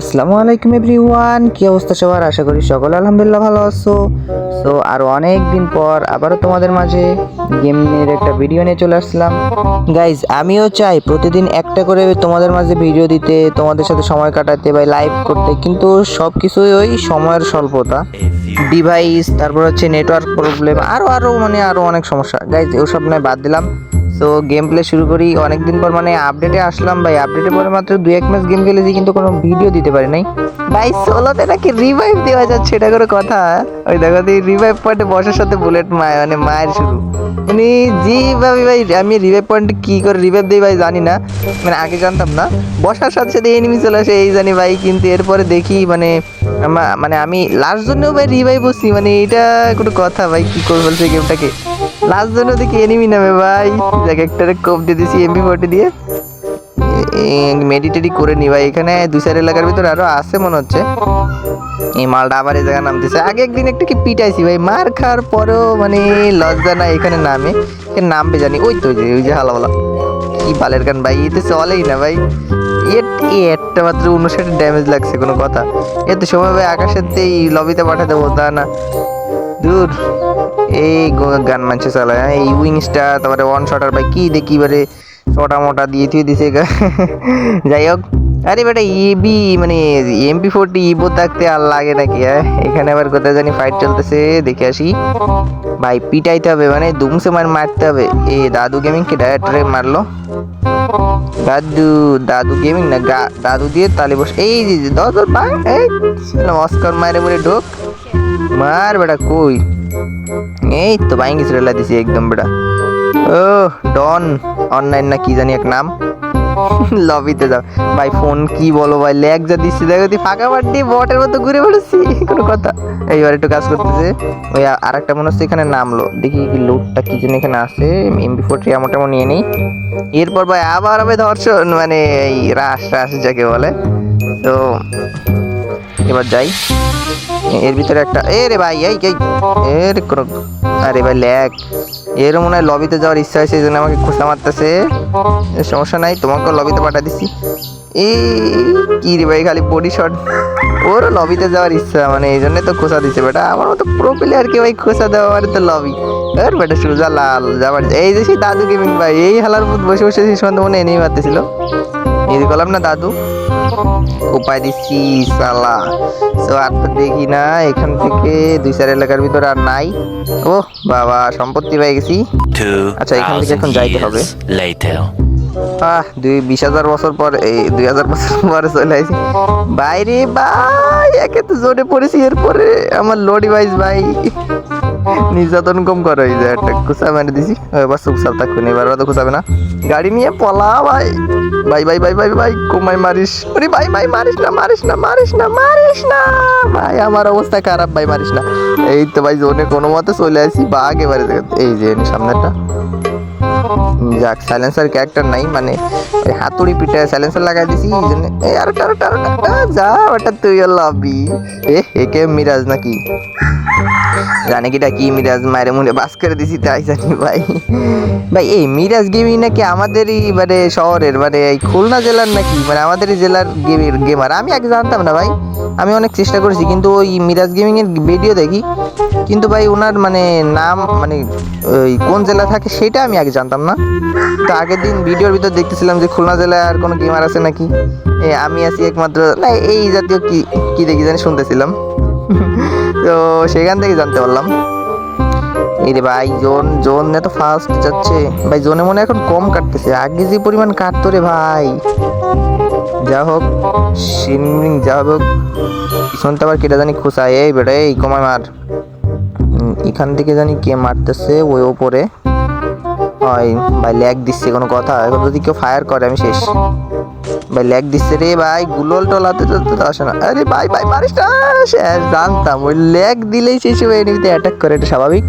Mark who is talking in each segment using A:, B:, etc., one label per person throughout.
A: আসসালামু আলাইকুম এভরিওয়ান। কি অবস্থা সবার? আশা করি সকল আলহামদুলিল্লাহ ভালো আছো। সো আরও অনেক দিন পর আবারও তোমাদের মাঝে গেমের একটা ভিডিও নিয়ে চলে আসলাম। গাইজ আমিও চাই প্রতিদিন একটা করে তোমাদের মাঝে ভিডিও দিতে, তোমাদের সাথে সময় কাটাতে বা লাইভ করতে, কিন্তু সব কিছুই ওই সময়ের স্বল্পতা। ডিভাইস তারপর হচ্ছে নেটওয়ার্ক প্রবলেম আরও আরও মানে আরও অনেক সমস্যা। গাইজ ওসব নয় বাদ দিলাম। সো গেম প্লে শুরু করি। অনেকদিন পর মানে আপডেটে আসলাম ভাই। আপডেটে পরে মাত্র দুই এক ম্যাচ গেম খেলেছি, কিন্তু কোনো ভিডিও দিতে পারি নাই। ভাই সোলোতে নাকি রিভাইভ দেওয়া যাচ্ছে, এটা করে কথা? ওই দেখো রিভাইভ পয়েন্টে বসার সাথে বুলেট মায় মানে মায়ের শুরু। মানে যেভাবে ভাই, আমি রিভাইভ পয়েন্ট কি করে রিভাইভ দিই ভাই জানি না। মানে আগে জানতাম না। বসার সাথে সাথে এনিমি চলে আসে, এই জানি ভাই, কিন্তু এরপরে দেখি মানে মানে আমি লাস্ট জন্যও ভাই রিভাইভ বসছি মানে এটা কোনো কথা ভাই, কি করে বলছে গেমটাকে লাস্ট জন্য দেখি এনিমি নামে ভাই। দেখ একটা কোপ দিয়ে দিছি এমবি ফোর্টি দিয়ে। মেডিটেডি করে নি ভাই। এখানে দুই চার এলাকার ভিতরে আরও আছে মনে হচ্ছে। এই মালটা আবার এই জায়গায় নামতেছে। আগে একদিন একটু কি পিটাইছি ভাই। মার খাওয়ার পরেও মানে লজ্জা না এখানে নামে। নামবে জানি। ওই তো ওই যে হালাওয়ালা কি বালের গান ভাই এতে চলেই না ভাই। এ একটা মাত্র উনষাট ড্যামেজ লাগছে, কোনো কথা। এত সময় ভাই আকাশের এই লবিতে পাঠাতে তা না। দূর। এই গান মানছে চালায়? এই উইংসটা তারপরে ওয়ান শটার ভাই, কি দেখি এবারে? ছটা মোটা দিয়ে থুয়ে দিছে। যাই হোক, আরে বেটা ইবি মানে এমপি ফোরটি ইবো থাকতে আর লাগে নাকি হ্যাঁ? এখানে আবার কোথায় জানি ফাইট চলতেছে, দেখে আসি। ভাই, পিটাইতে হবে মানে দুমসে মার মারতে হবে। এ, দাদু গেমিং কে ডাইরেক্টরে মারলো? দাদু দাদু গেমিং না, গা- দাদু দিয়ে তালে বস এই যে ধর ভাই এই অস্কার মারে মরে ঢোক। মার বেটা, কই? এই তো বাইঙ্গি ছেড়ে দিছি একদম বেটা। ও ডন, অনলাইন না কি জানি এক নাম। লবিতে যাও। ভাই ফোন কি বলো ভাই? ল্যাগ যা দিচ্ছি দেখো তুই ফাঁকা বাড়ি বটের মতো ঘুরে বেড়াচ্ছি। কোনো কথা। এইবার একটু কাজ করতেছে। ওই আর একটা মনে হচ্ছে এখানে নামলো। দেখি কি লোডটা কি যেন এখানে আছে। এমবি ফোরটি টেমন নিয়ে নেই। এরপর ভাই আবার হবে ধর্ষণ মানে এই রাস রাস যাকে বলে। তো এবার যাই। এর ভিতরে একটা এ রে ভাই, এই এই এর কোনো আরে ভাই, ল্যাগ। এর মনে হয় লবিতে যাওয়ার ইচ্ছা হয়েছে, এই জন্য আমাকে খোসা মারতেছে। সমস্যা নাই, তোমাকেও লবিতে পাঠা দিচ্ছি এই কি রে ভাই, খালি বডি শট ওর লবিতে যাওয়ার ইচ্ছা মানে এই জন্য তো খোসা দিছে বেটা। আমার মতো প্রো প্লেয়ারকে ভাই খোসা দেওয়া মানে তো লবি। এর বেটা, সুজা লাল, যাবার এই যে সেই দাদু গেমিং ভাই, এই হালার বসে বসে সেই সময় মনে এনেই মারতেছিল। এই বললাম না দাদু? উপায় দিচ্ছি সালা তো আর তো দেখি না এখান থেকে দুই চার এলাকার ভিতর আর নাই। ও বাবা সম্পত্তি পেয়ে গেছি। আচ্ছা, এখান থেকে এখন যাইতে হবে। আহ দুই বিশ হাজার বছর পর এই দুই হাজার বছর পরে চলে আসি। বাইরে ভাই একে তো জোরে পড়েছি এরপরে আমার লো ডিভাইস ভাই। নির্যাতন কম করে, এই যে একটা খুচা মেরে দিছি। এবার চুপচাপ থাকুন এবার তো খুচাবে না। গাড়ি নিয়ে পলা, ভাই। ভাই ভাই ভাই ভাই ভাই, কমাই মারিস। আরে ভাই ভাই, মারিস না মারিস না মারিস না মারিস না। ভাই, আমার অবস্থা খারাপ, ভাই, মারিস না। এই তো ভাই, জোনে কোনো মতে চলে আসি, বাঘ এবারে এই যে সামনেটা যাক সাইলেন্সার ক্যারেক্টার নাই মানে হাতুড়ি পিঠে সাইলেন্সার লাগাই দিছি, এই জন্য। আর যা ওটা তুই লবি এ কে মিরাজ নাকি? জানে কিটা কি মিরাজ মায়ের মুখে বাস করে দিছি, তাই জানি ভাই। ভাই, এই মিরাজ গেমিং নাকি আমাদেরই মানে শহরের মানে এই খুলনা জেলার নাকি? মানে আমাদেরই জেলার গেমের গেমার। আমি আগে জানতাম না ভাই। আমি অনেক চেষ্টা করেছি, কিন্তু ওই মিরাজ গেমিং এর ভিডিও দেখি। কিন্তু ভাই, ওনার মানে নাম মানে ওই কোন জেলা থাকে সেটা আমি আগে জানতাম না। তো আগের দিন ভিডিওর ভিতর দেখতেছিলাম যে খুলনা জেলায় আর কোনো গেমার আছে নাকি? আমি আছি একমাত্র না, এই জাতীয় কি কি দেখি জানি শুনতেছিলাম। তো সেখান থেকে জানতে পারলাম। এই রে ভাই, জোন জোন এত ফাস্ট যাচ্ছে। ভাই, জোনে মনে এখন কম কাটতেছে। আগে যে পরিমাণ কাটতো রে ভাই। যা হোক সিনমিং যা হোক পিছনতে আবার কেটে জানি খোসায় এই বেটা, এই কমায় মার। এখান থেকে জানি কে মারতেছে, ওই ওপরে। হয়, ভাই ল্যাগ দিচ্ছে কোনো কথা। এখন যদি কেউ ফায়ার করে, আমি শেষ। ভাই ল্যাগ দিচ্ছে রে ভাই, গুলল টলাতে তো আসে না। আরে ভাই ভাই, মারিস না জানতাম। ওই ল্যাগ দিলেই সেই সময় এনিমিতে অ্যাটাক করে, এটা স্বাভাবিক।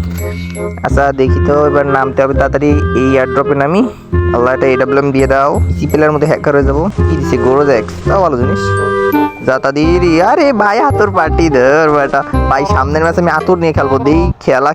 A: আচ্ছা দেখি তো, এবার নামতে হবে তাড়াতাড়ি, এই এয়ারড্রপে নামি। আল্লাহ, এটা এডাব্লিউএম দিয়ে দাও। ইসি প্লেয়ার মধ্যে হ্যাকার হয়ে যাব। কি দিচ্ছে গোরোজ এক্স তাও ভালো জিনিস। যা তাদের আরে ভাই হাতুর পার্টি ধর ভাই, সামনের ম্যাচে আমি আতুর নিয়ে খেলব। দেই, খেলা